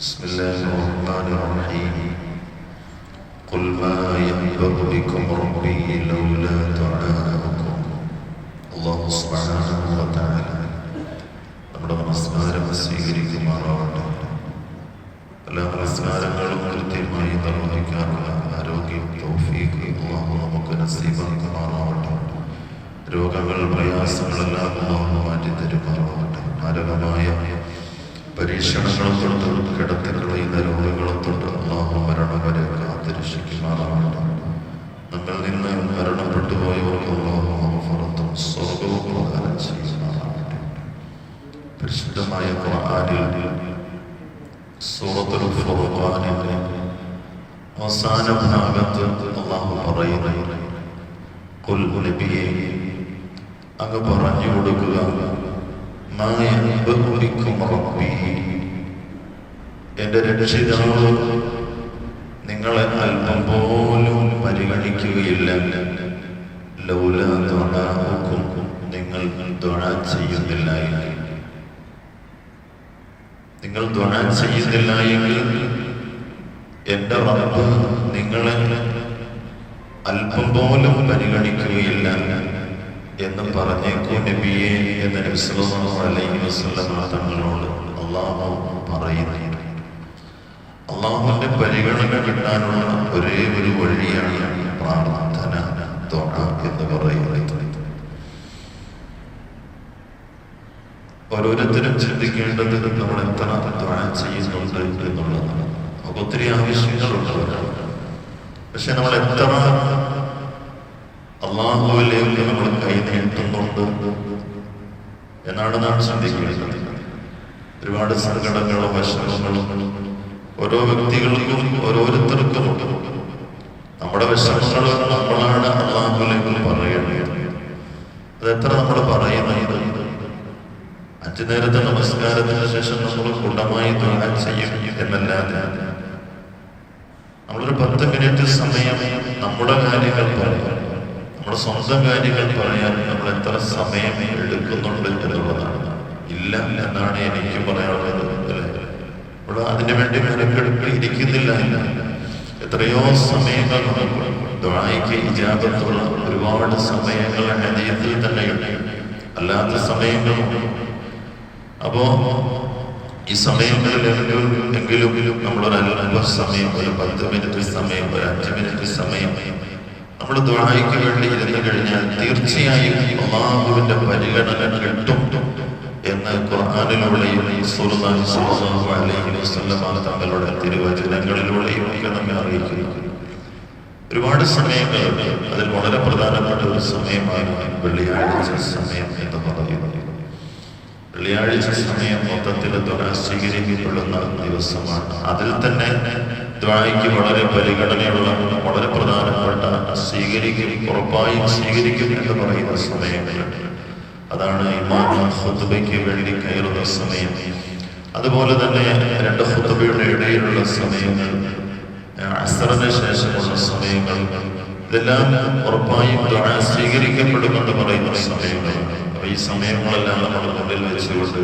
بسم الله الرحمن الرحيم قل ما ينبغ بكم ربي لولا دعاؤكم الله سبحانه وتعالى നമ്മുടെ നമസ്കാരം സ്വീകരിക്കുമാറാവട്ടെ എല്ലാ നമസ്കാരങ്ങളും കൃത്യമായി നിർവഹിക്കാനുള്ള ആരോഗ്യം തൗഫീഖ് അള്ളാഹു നമുക്ക് നസീബാക്കുമാറാവട്ടെ രോഗങ്ങൾ പ്രയാസങ്ങളെല്ലാം അള്ളാഹു മാറ്റി തരുമാറാവട്ടെ മാരകമായ പരീക്ഷണങ്ങളും തൊട്ട് കിടത്തിക്കളയുന്ന രോഗങ്ങളും തൊട്ട് അള്ളാഹു മരണം വരെ കാത്തിരക്ഷിക്കുമാറാണ് നമ്മിൽ നിന്ന് മരണപ്പെട്ടു പോയവർക്ക് അള്ളാഹു മഹഫറത്തും സ്വർഗവും പ്രദാനം പരിശുദ്ധമായ ഖുർആനിൽ സൂറത്തുൽ ഫുർഖാനിന്റെ അവസാന ഭാഗത്ത് അള്ളാഹു പറയുന്നു കുൽ നബിയെ അങ്ങ് പറഞ്ഞു കൊടുക്കുക എന്റെ രക്ഷിതാവ് നിങ്ങളെ അല്പം പോലും പരിഗണിക്കുകയില്ല ലൗല ദുആഉക്കും നിങ്ങൾ ദുആ ചെയ്യുന്നില്ല നിങ്ങൾ ദുആ ചെയ്യുന്നില്ല എങ്കിൽ എന്റെ റബ്ബ് നിങ്ങളെ അല്പം പോലും പരിഗണിക്കുകയില്ല എന്ന് പറഞ്ഞേക്കൂ നബിയെ എന്ന നബി സല്ലല്ലാഹു അലൈഹി വസല്ലം തങ്ങളോട് അള്ളാഹു പറയുന്നു. അള്ളാഹുവിന്റെ പരിഗണന കിട്ടാനുള്ള ഒരേ ഒരു വഴിയാണ് പ്രാർത്ഥന ദുആ എന്ന് പറയുന്നത്. ഓരോരുത്തരും ചിന്തിക്കേണ്ടത് നമ്മൾ എത്ര ദുആ ചെയ്യുന്നുണ്ട് എന്നുള്ളതാണ്. നമുക്ക് ഒത്തിരി ആവശ്യങ്ങളുണ്ട് പക്ഷെ നമ്മൾ എത്ര അള്ളാഹുവിലേക്ക് നമ്മൾ കൈ നീട്ടുന്നുണ്ട് എന്നാണ് നാം ശ്രദ്ധിക്കേണ്ടത് ഒരുപാട് സങ്കടങ്ങളും വിഷമങ്ങളും ഓരോ വ്യക്തികൾക്കും ഓരോരുത്തർക്കുമുണ്ട് നമ്മുടെ വിഷമങ്ങൾ നമ്മളാണ് അള്ളാഹുലേക്ക് പറയേണ്ടത്. അതെത്ര നമ്മൾ പറയുന്നത്? അഞ്ചു നേരത്തെ നമസ്കാരത്തിന് ശേഷം നമ്മൾ കൂട്ടമായി ദ്വാര ചെയ്യും എന്നല്ലാതെ. നമ്മളൊരു പത്ത് മിനിറ്റ് സമയം നമ്മുടെ കാര്യങ്ങൾ പറയാം. നമ്മുടെ സ്വന്തം കാര്യങ്ങൾ പറയാൻ നമ്മൾ എത്ര സമയം എടുക്കുന്നുണ്ട് എന്നുള്ളതാണ്. ഇല്ല എന്നാണ് എനിക്ക് പറയാനുള്ളത് അല്ലേ അതിനു വേണ്ടി മെനക്കെടുപ്പ് ഇരിക്കുന്നില്ല. ഇല്ല എത്രയോ സമയങ്ങൾ നമുക്ക് ദ്വായിക്ക് ഇജാബത്തുള്ള ഒരുപാട് സമയങ്ങൾ ഹദീയത്തിൽ തന്നെ അല്ലാത്ത സമയങ്ങളും. അപ്പോ ഈ സമയങ്ങളിൽ എങ്കിലും നമ്മളൊരു അല്പ സമയം ഒരു പത്ത് മിനിറ്റ് സമയം ഒരു അഞ്ച് മിനിറ്റ് സമയം നമ്മൾ ദ്വായിക്ക് വേണ്ടി ഇരുന്ന് കഴിഞ്ഞാൽ തീർച്ചയായും അള്ളാഹുവിന്റെ പരിഗണന കിട്ടും എന്ന് ഖുർആാനിലൂടെയും തങ്ങളുടെ തിരുവചനങ്ങളിലൂടെയും ഒക്കെ നമ്മെ അറിയിക്കുന്നു ഒരുപാട് സമയങ്ങൾ അതിൽ വളരെ പ്രധാനപ്പെട്ട ഒരു സമയമായി വെള്ളിയാഴ്ച സമയം എന്ന് പറയുന്നത് വെള്ളിയാഴ്ച സമയം മൊത്തത്തിൽ ദ്വാ സ്വീകരിക്കപ്പെടുന്ന ദിവസമാണ്. അതിൽ തന്നെ ദ്വായ്ക്ക് വളരെ പരിഗണനയുള്ള വളരെ പ്രധാനപ്പെട്ട സ്വീകരിക്കും ഉറപ്പായും സ്വീകരിക്കും എന്ന് പറയുന്ന സമയങ്ങളുണ്ട് അതാണ് ഇമാം ഹുദ്ബയ്ക്ക് വേണ്ടി കയറുന്ന സമയം. അതുപോലെ തന്നെ രണ്ട് ഹുദ്ബയുടെ ഇടയിലുള്ള സമയങ്ങൾ അസറിന് ശേഷമുള്ള സമയങ്ങൾ. ഇതെല്ലാം ഉറപ്പായും സ്വീകരിക്കപ്പെടുമെന്ന് പറയുന്ന സമയങ്ങളാണ് അപ്പൊ ഈ സമയങ്ങളെല്ലാം നമ്മൾ മുന്നിൽ വെച്ചുകൊണ്ട്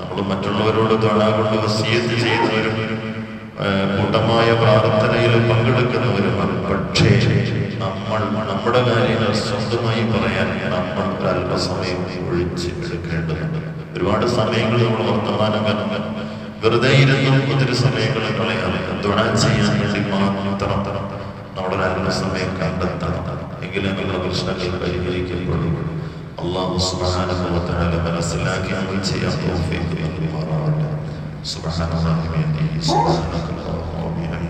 നമ്മൾ മറ്റുള്ളവരോട് ദ്വാ കൊണ്ട് ചെയ്യുന്നവരും കൂട്ടമായ പ്രാർത്ഥനയിൽ പങ്കെടുക്കുന്നവരുമാണ്. പക്ഷേ നമ്മൾ നമ്മുടെ കാര്യങ്ങൾ സ്വന്തമായി പറയാൻ നമ്മൾ അല്പസമയം ഒഴിച്ച് എടുക്കേണ്ടതുണ്ട്. ഒരുപാട് സമയങ്ങൾ നമ്മൾ വർത്തമാനം കാരണം വെറുതെ ഇരുന്നും ഒത്തിരി സമയങ്ങൾ കളയാൻ ദ്വാ ചെയ്യാൻ വേണ്ടി മാത്രം നമ്മുടെ അല്പസമയം കണ്ടെത്തണം. എങ്കിലും നമ്മുടെ പ്രശ്നങ്ങൾ പരിഹരിക്കപ്പെടും അള്ളാഹു തആല മനസ്സിലാക്കി അമൽ ചെയ്യാൻ തൗഫീഖ് നൽകുമാറാവട്ടെ. സുബ്ഹാനല്ലാഹി.